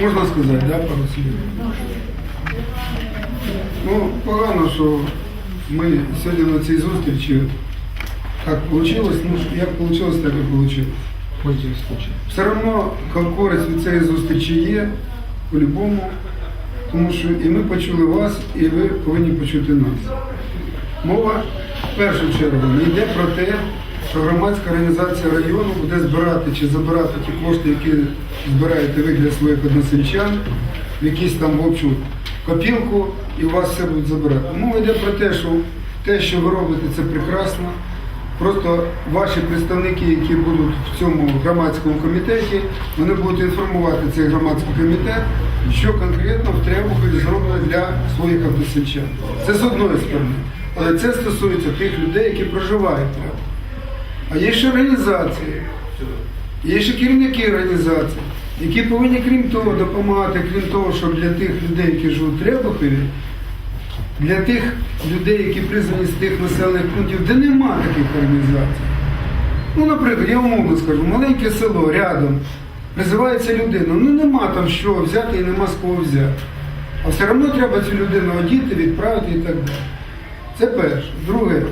Можна сказати, да, пару слів? Ну, погано, що ми сьогодні на цій зустрічі так вийшло, ну, як вийшло, так і вийшло. Все одно користь від цієї зустрічі є, по-любому, тому що і ми почули вас, і ви повинні почути нас. Мова в першу чергу не йде про те, що громадська організація району буде збирати чи забирати ті кошти, які збираєте ви для своїх односельчан, в якісь там в общу копілку, і у вас все будуть забирати. Мова йде про те, що те, що ви робите, це прекрасно. Просто ваші представники, які будуть в цьому громадському комітеті, вони будуть інформувати цей громадський комітет, що конкретно в Требухові зроблено для своїх односельчан. Це з одної сторони. Але це стосується тих людей, які проживають. А є ще організації, є ще керівники організацій, які повинні, крім того, допомагати, крім того, щоб для тих людей, які живуть в Требухові, для тих людей, які призвані з тих населених пунктів, де нема таких організацій. Ну, наприклад, я умовно скажу, маленьке село рядом, призивається людина, ну нема там що взяти і нема з кого взяти. А все одно треба цю людину одіти, відправити і так далі. Це перше. Друге,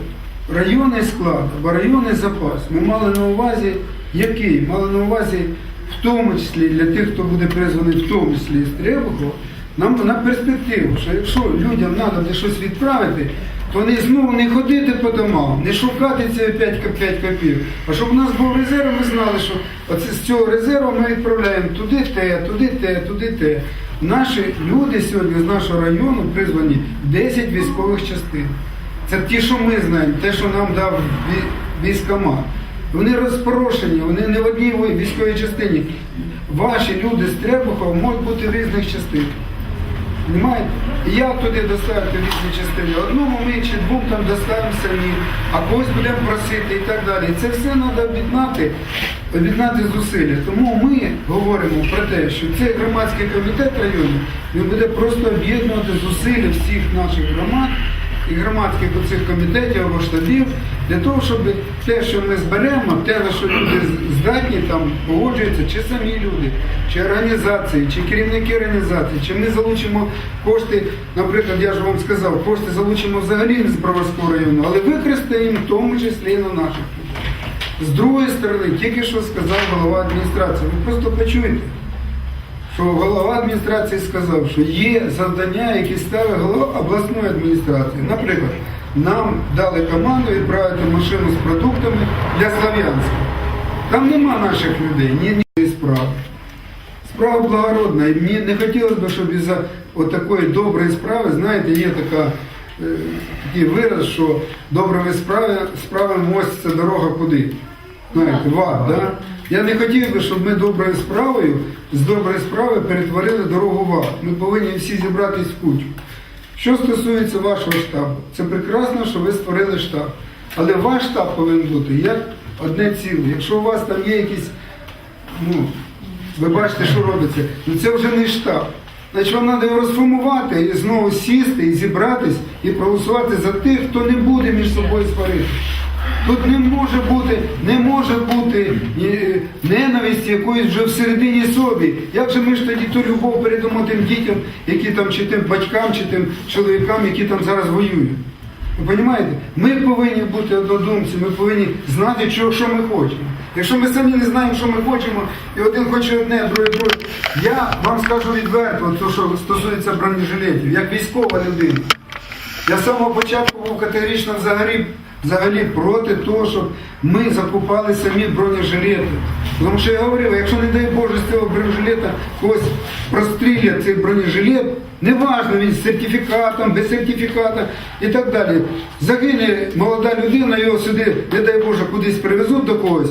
районний склад або районний запас. Ми мали на увазі, який? Мали на увазі, в тому числі для тих, хто буде призваний, в тому числі з Требухова, нам на перспективу, що якщо людям треба де щось відправити, то вони знову не ходити по домам, не шукати ці 5, 5 копійок. А щоб у нас був резерв, ми знали, що оце з цього резерву ми відправляємо туди те, туди те, туди те. Наші люди сьогодні з нашого району призвані 10 військових частин. Це ті, що ми знаємо, те, що нам дав ві- військкомат. Вони розпорошені, вони не в одній військовій частині. Ваші люди з Требухова можуть бути в різних частинах. Понимаєте? Як туди доставити різні частини? Одному ми чи двом там доставимо самі, а когось будемо просити і так далі. Це все треба об'єднати, об'єднати зусилля. Тому ми говоримо про те, що цей громадський комітет району він буде просто об'єднувати зусилля всіх наших громад і громадських оцих комітетів або штабів для того, щоб те, що ми зберемо, те, на що люди здатні там погоджуються, чи самі люди, чи організації, чи керівники організації, чи ми залучимо кошти, наприклад, я ж вам сказав, кошти залучимо взагалі з Броварського району, але використаємо в тому числі і на наших. З другої сторони, тільки що сказав голова адміністрації, ви просто почуєте що голова адміністрації сказав, що є завдання, які ставить голова обласної адміністрації. Наприклад, нам дали команду відправити машину з продуктами для Слов'янська. Там нема наших людей, ні ні справи. Справа благородна, і мені не хотілося б, щоб із-за такої доброї справи, знаєте, є така, е, такий вираз, що добрими справи, справами моститься дорога куди? Знаєте, в ад, да? Я не хотів би, щоб ми доброю справою, з доброї справи перетворили дорогу в ад. Ми повинні всі зібратись в кучу. Що стосується вашого штабу, це прекрасно, що ви створили штаб. Але ваш штаб повинен бути як одне ціле. Якщо у вас там є якісь, ну, ви бачите, що робиться, ну це вже не штаб. Значить, вам треба його розформувати і знову сісти і зібратись і проголосувати за тих, хто не буде між собою сварити. Тут не може бути, не може бути е, ненависті якоїсь вже всередині собі. Як же ми ж тоді ту любов передамо тим дітям, які там, чи тим батькам, чи тим чоловікам, які там зараз воюють? Ви розумієте? Ми повинні бути однодумці, ми повинні знати, що, що ми хочемо. Якщо ми самі не знаємо, що ми хочемо, і один хоче одне, а другий друге. Я вам скажу відверто, то, що стосується бронежилетів, як військова людина. Я з самого початку був категорично взагалі, взагалі проти того, щоб ми закупали самі бронежилети. Тому що я говорив, якщо не дай Боже з цього бронежилета когось прострілять цей бронежилет, неважно він з сертифікатом, без сертифіката і так далі. Загине молода людина, його сюди, не дай Боже, кудись привезуть до когось.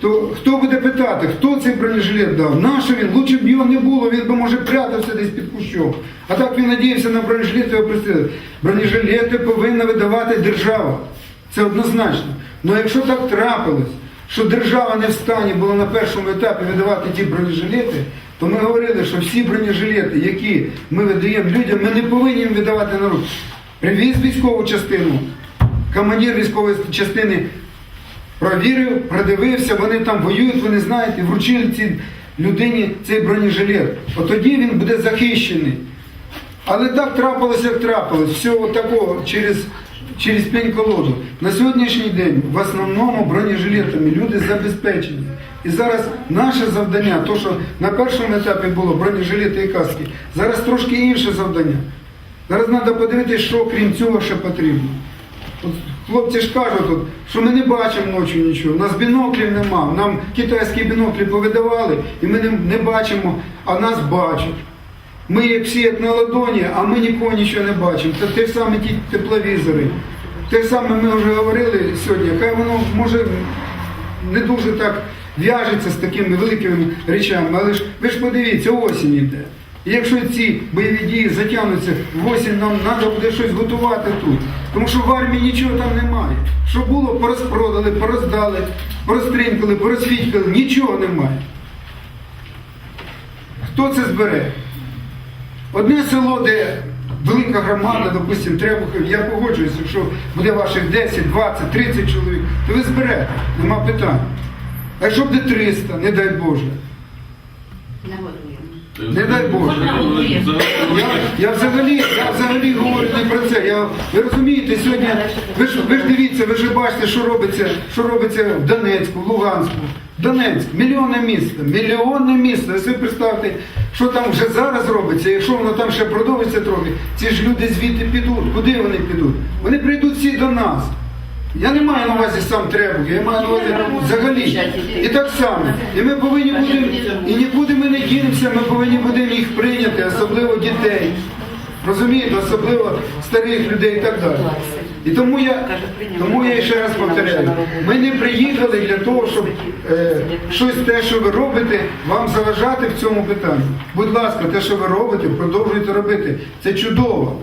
То хто буде питати, хто цей бронежилет дав? Нащо він? Лучше б його не було, він би може прятався десь під кущом. А так він надіявся на бронежилет його пристрілити. Бронежилети повинна видавати держава. Це однозначно. Ну якщо так трапилось, що держава не в стані була на першому етапі видавати ті бронежилети, то ми говорили, що всі бронежилети, які ми видаємо людям, ми не повинні їм видавати на руки. Привіз військову частину, командир військової частини Провірив, продивився, вони там воюють, ви не знаєте, вручили ці людині цей бронежилет. От тоді він буде захищений. Але так трапилося, як трапилось. Все такого через, через пень колоду. На сьогоднішній день в основному бронежилетами люди забезпечені. І зараз наше завдання, то що на першому етапі було бронежилети і каски, зараз трошки інше завдання. Зараз треба подивитися, що крім цього ще потрібно. От хлопці ж кажуть, от, що ми не бачимо ночі нічого, у нас біноклів нема, нам китайські біноклі повидавали, і ми не бачимо, а нас бачать. Ми як всі як на ладоні, а ми нікого нічого не бачимо. Це те саме ті тепловізори. Те саме ми вже говорили сьогодні, хай воно може не дуже так в'яжеться з такими великими речами, але ж ви ж подивіться, осінь йде. І якщо ці бойові дії затягнуться в осінь, нам треба буде щось готувати тут. Тому що в армії нічого там немає. Що було, порозпродали, пороздали, порозтринкали, порозфітькали, нічого немає. Хто це збере? Одне село, де велика громада, допустимо, Требухів, я погоджуюся, якщо буде ваших 10, 20, 30 чоловік, то ви зберете, нема питань. А якщо буде 300, не дай Боже. Не дай Боже. Я, я, взагалі, я взагалі говорю не про це. Я, ви розумієте, сьогодні, ви ж, ви ж дивіться, ви ж бачите, що робиться, що робиться в Донецьку, в Луганську. Донецьк, мільйонне місто, мільйонне місто. Ви собі представте, що там вже зараз робиться, якщо воно там ще продовжиться трохи, ці ж люди звідти підуть. Куди вони підуть? Вони прийдуть всі до нас. Я не маю на увазі сам Требух, я маю на увазі взагалі. І так само. І ми повинні будемо, і нікуди ми не дінемося, ми повинні будемо їх прийняти, особливо дітей. Розумієте, особливо старих людей і так далі. І тому я, тому я ще раз повторяю, ми не приїхали для того, щоб е, щось те, що ви робите, вам заважати в цьому питанні. Будь ласка, те, що ви робите, продовжуйте робити. Це чудово.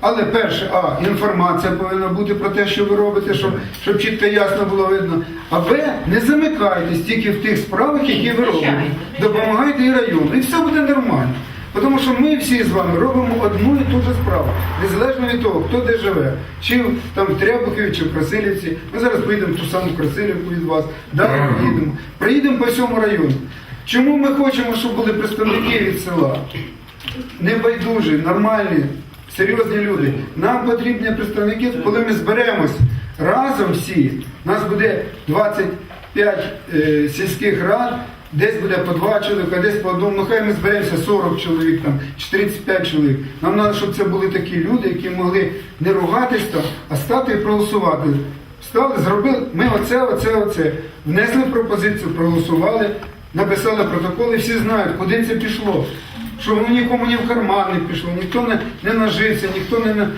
Але перше, а, інформація повинна бути про те, що ви робите, щоб, щоб чітко ясно було видно. А Б, не замикайтесь тільки в тих справах, які ви робите. Допомагайте і району. І все буде нормально. Тому що ми всі з вами робимо одну і ту ж справу, незалежно від того, хто де живе, чи там в Требухові, чи в Красилівці. Ми зараз поїдемо в ту саму Красилівку від вас, далі поїдемо. Проїдемо по всьому району. Чому ми хочемо, щоб були представники від села? Небайдужі, нормальні, серйозні люди. Нам потрібні представники, коли ми зберемось разом всі, нас буде 25 е, сільських рад, десь буде по два чоловіка, десь по одному, ну хай ми зберемося 40 чоловік там, чи 35 чоловік. Нам треба, щоб це були такі люди, які могли не ругатись там, а стати і проголосувати. Встали, зробили, ми оце, оце, оце. Внесли пропозицію, проголосували, написали протоколи, всі знають, куди це пішло. Що воно нікому ні в карман не пішло, ніхто не, не нажився, ніхто не на.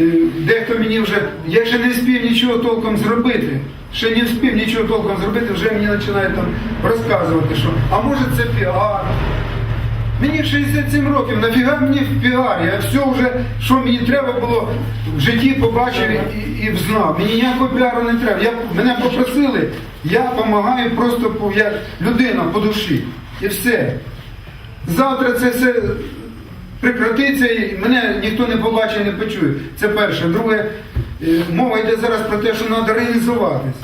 е, Дехто мені вже, я ще не встиг нічого толком зробити. Ще не встиг нічого толком зробити, вже мені починають там розказувати, що а може це піар. Мені 67 років, нафіга мені в піар? Я все вже, що мені треба було в житті побачив і, і взнав. Мені ніякого піару не треба. Я, мене попросили, я допомагаю просто як людина по душі. І все. Завтра це все прекратиться і мене ніхто не побачить, не почує. Це перше. Друге, мова йде зараз про те, що треба організуватись.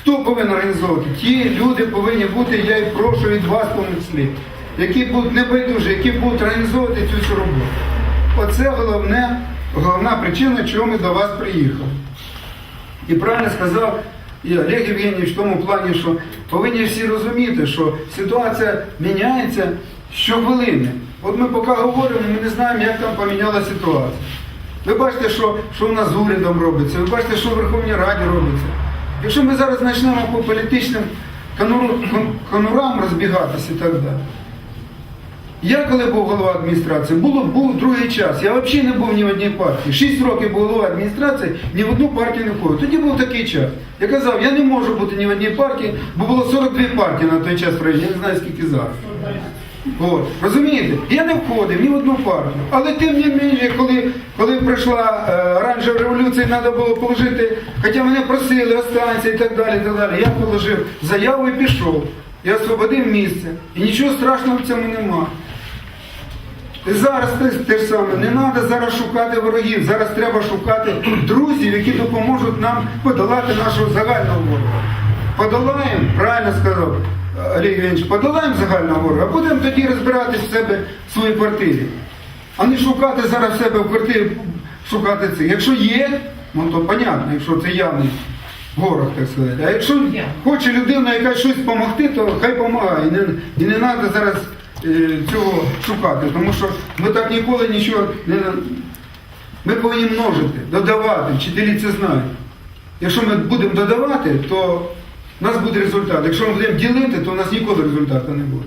Хто повинен організовувати? Ті люди повинні бути, я і прошу від вас в тому які будуть небайдужі, які будуть організовувати цю всю роботу. Оце головне, головна причина, чого ми до вас приїхали. І правильно сказав і Олег Євгенійович в тому плані, що повинні всі розуміти, що ситуація міняється щохвилини. От ми поки говоримо, ми не знаємо, як там помінялася ситуація. Ви бачите, що, що в нас з урядом робиться, ви бачите, що в Верховній Раді робиться. Якщо ми зараз почнемо по політичним конурам розбігатися і так далі. Я коли був голова адміністрації, було, був другий час. Я взагалі не був ні в одній партії. Шість років був голова адміністрації, ні в одну партію не входив. Тоді був такий час. Я казав, я не можу бути ні в одній партії, бо було 42 партії на той час в країні, я не знаю скільки зараз. От, розумієте? Я не входив ні в одну партію. Але тим не менше, коли, коли прийшла е, оранжева революція, треба було положити, хоча мене просили, останься і так далі, так далі. Я положив заяву і пішов. Я освободив місце. І нічого страшного в цьому немає. І зараз те, те ж саме, не треба зараз шукати ворогів, зараз треба шукати друзів, які допоможуть нам подолати нашого загального ворога. Подолаємо, правильно сказав Олег Євгенович, подолаємо загального ворога, а будемо тоді розбиратись в себе в своїй квартирі. А не шукати зараз себе в квартирі, шукати це. Якщо є, ну то понятно, якщо це явний ворог, так сказати. А якщо хоче людина яка щось допомогти, то хай допомагає. І не, і не треба зараз е, цього шукати, тому що ми так ніколи нічого не. Ми повинні множити, додавати, вчителі це знають. Якщо ми будемо додавати, то у нас буде результат. Якщо ми будемо ділити, то у нас ніколи результату не буде.